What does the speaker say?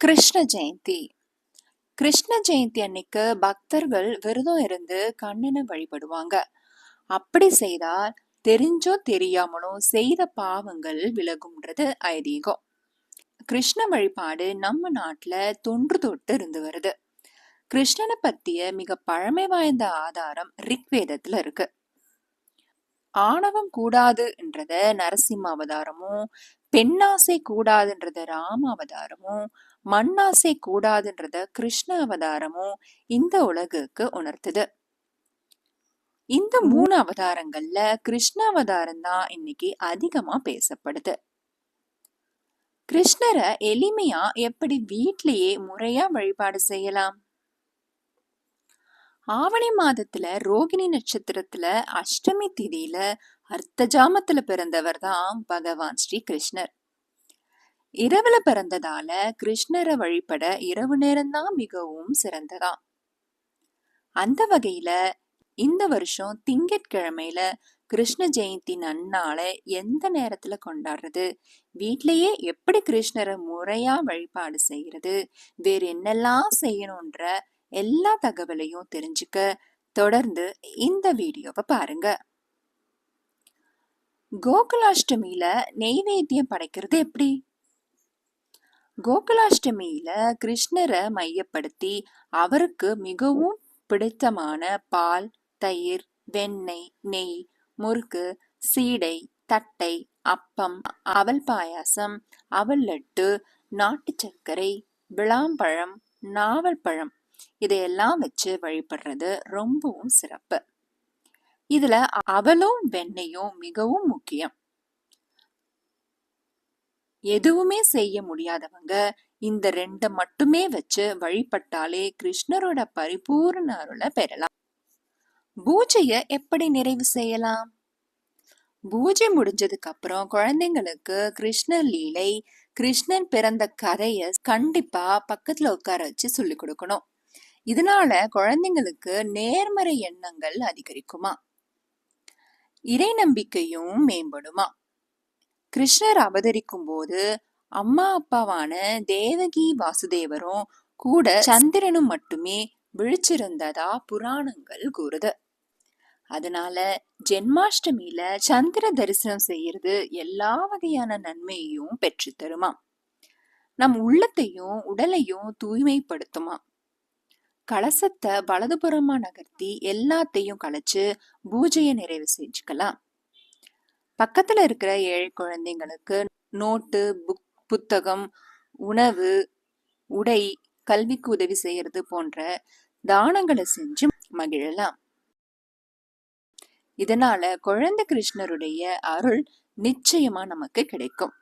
கிருஷ்ண ஜெயந்தி. கிருஷ்ண ஜெயந்தி அன்னைக்கு பக்தர்கள் விரதம் இருந்து கண்ணனை வழிபடுவாங்க. அப்படி செய்தால் தெரிஞ்சோ தெரியாமலோ செய்த பாவங்கள் விலகும்ன்றது ஐதீகம். கிருஷ்ண வழிபாடு நம்ம நாட்டுல தொன்று தொட்டு இருந்து வருது. கிருஷ்ணனை பத்திய மிக பழமை வாய்ந்த ஆதாரம் ரிக்வேதத்துல இருக்கு. ஆணவம் கூடாதுன்றத நரசிம்ம அவதாரமும் பெண்ணாசை கூடாதுன்றத ராம அவதாரமும் மண்ணாசை கூடாதுன்றத கிருஷ்ண அவதாரமும் இந்த உலகுக்கு உணர்த்துது. இந்த மூணு அவதாரங்கள்ல கிருஷ்ண அவதாரம் தான் இன்னைக்கு அதிகமா பேசப்படுது. கிருஷ்ணரை எளிமையா எப்படி வீட்லயே முறையா வழிபாடு செய்யலாம்? ஆவணி மாதத்துல ரோகிணி நட்சத்திரத்துல அஷ்டமி திதியில அர்த்த ஜாமத்துல பிறந்தவர் தான் பகவான் ஸ்ரீ கிருஷ்ணர். இரவுல பிறந்ததால கிருஷ்ணரை வழிபட இரவு நேரம்தான் மிகவும் சிறந்ததாம் அந்த வகையில இந்த வருஷம் திங்கட்கிழமையில கிருஷ்ண ஜெயந்தி நன்னாள எந்த நேரத்துல கொண்டாடுறது? வீட்லயே எப்படி கிருஷ்ணரை முறையா வழிபாடு செய்யறது? வேற என்னெல்லாம் செய்யணும்ன்ற எல்லா தகவலையும் தெரிஞ்சுக்க தொடர்ந்து இந்த வீடியோவை பாருங்க. கோகுலாஷ்டமியில நெய்வேத்தியம் படைக்கிறது எப்படி? கோகுலாஷ்டமியில கிருஷ்ணரை மையப்படுத்தி அவருக்கு மிகவும் பிடித்தமான பால் தயிர் வெண்ணெய் நெய் முறுக்கு சீடை தட்டை அப்பம் அவல் பாயாசம் அவல் லட்டு நாட்டு சர்க்கரை விளாம்பழம் நாவல் பழம் இதையெல்லாம் வச்சு வழிபடுறது ரொம்பவும் சிறப்பு. இதுல அவலும் வெண்ணையும் மிகவும் முக்கியம். எதுவுமே செய்ய முடியாதவங்க இந்த ரெண்ட மட்டுமே வச்சு வழிபட்டாலே கிருஷ்ணரோட பரிபூர்ண அருளை பெறலாம். பூஜைய எப்படி நிறைவு செய்யலாம்? பூஜை முடிஞ்சதுக்கு அப்புறம் குழந்தைங்களுக்கு கிருஷ்ணர் லீலை கிருஷ்ணன் பிறந்த கதைய கண்டிப்பா பக்கத்துல உட்கார வச்சு சொல்லி கொடுக்கணும். இதனால குழந்தைங்களுக்கு நேர்மறை எண்ணங்கள் அதிகரிக்குமா? இறை நம்பிக்கையும் மேம்படுமா? கிருஷ்ணர் அவதரிக்கும் போது அம்மா அப்பாவான தேவகி வாசுதேவரும் கூட சந்திரனும் மட்டுமே விழிச்சிருந்ததா புராணங்கள் கூறுது. அதனால ஜென்மாஷ்டமியில சந்திர தரிசனம் செய்யறது எல்லா வகையான நன்மையையும் பெற்று தருமா? நம் உள்ளத்தையும் உடலையும் தூய்மைப்படுத்துமா? கலசத்தை வலதுபுறமா நகர்த்தி எல்லாத்தையும் கலைச்சு பூஜையை நிறைவு செஞ்சுக்கலாம். பக்கத்துல இருக்கிற ஏழை குழந்தைங்களுக்கு நோட்டு புக் புத்தகம் உணவு உடை கல்விக்கு உதவி செய்யறது போன்ற தானங்களை செஞ்சு மகிழலாம். இதனால குழந்தை கிருஷ்ணருடைய அருள் நிச்சயமா நமக்கு கிடைக்கும்.